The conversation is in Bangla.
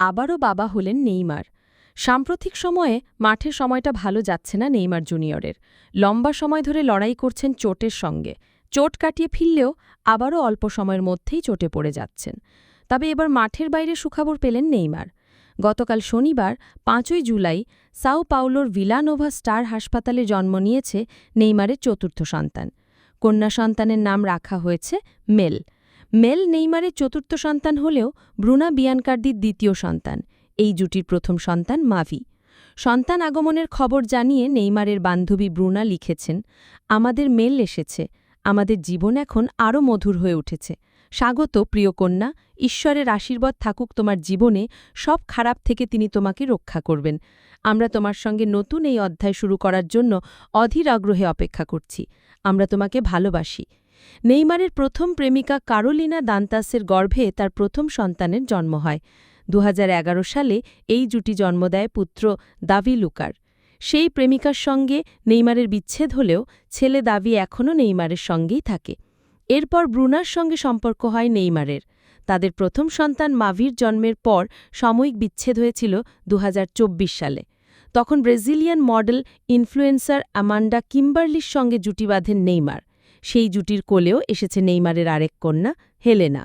আবারও বাবা হলেন নেইমার। সাম্প্রতিক সময়ে মাঠের সময়টা ভালো যাচ্ছে না নেইমার জুনিয়রের। লম্বা সময় ধরে লড়াই করছেন চোটের সঙ্গে। চোট কাটিয়ে ফিরলেও আবারও অল্প সময়ের মধ্যেই চোটে পড়ে যাচ্ছেন। তবে এবার মাঠের বাইরে সুখবর পেলেন নেইমার। গতকাল শনিবার পাঁচই জুলাই সাও পাউলোর ভিলানোভা স্টার হাসপাতালে জন্ম নিয়েছে নেইমারের চতুর্থ সন্তান। কন্যা সন্তানের নাম রাখা হয়েছে মেল। মেল নেইমারের চতুর্থ সন্তান হলেও ব্রুনা বিয়ানকার্দির দ্বিতীয় সন্তান। এই জুটির প্রথম সন্তান মাভি। সন্তান আগমনের খবর জানিয়ে নেইমারের বান্ধবী ব্রুনা লিখেছেন, আমাদের মেল এসেছে। আমাদের জীবন এখন আরও মধুর হয়ে উঠেছে। স্বাগত প্রিয় কন্যা, ঈশ্বরের আশীর্বাদ থাকুক তোমার জীবনে, সব খারাপ থেকে তিনি তোমাকে রক্ষা করবেন। আমরা তোমার সঙ্গে নতুন এই অধ্যায় শুরু করার জন্য অধীর আগ্রহে অপেক্ষা করছি। আমরা তোমাকে ভালোবাসি। নেইমারের প্রথম প্রেমিকা কারোলিনা দান্তাসের গর্ভে তার প্রথম সন্তানের জন্ম হয়। দু হাজার এগারো সালে এই জুটি জন্ম দেয় পুত্র দাভি লুকার। সেই প্রেমিকার সঙ্গে নেইমারের বিচ্ছেদ হলেও ছেলে দাভি এখনও নেইমারের সঙ্গেই থাকে। এরপর ব্রুনার সঙ্গে সম্পর্ক হয় নেইমারের। তাদের প্রথম সন্তান মাভির জন্মের পর সাময়িক বিচ্ছেদ হয়েছিল দু হাজার চব্বিশ সালে। তখন ব্রাজিলিয়ান মডেল, ইনফ্লুয়েন্সার আমান্ডা কিম্বার্লির সঙ্গে জুটি বাঁধেন নেইমার। সেই জুটির কোলেও এসেছে নেইমারের আরেক কন্যা হেলেনা।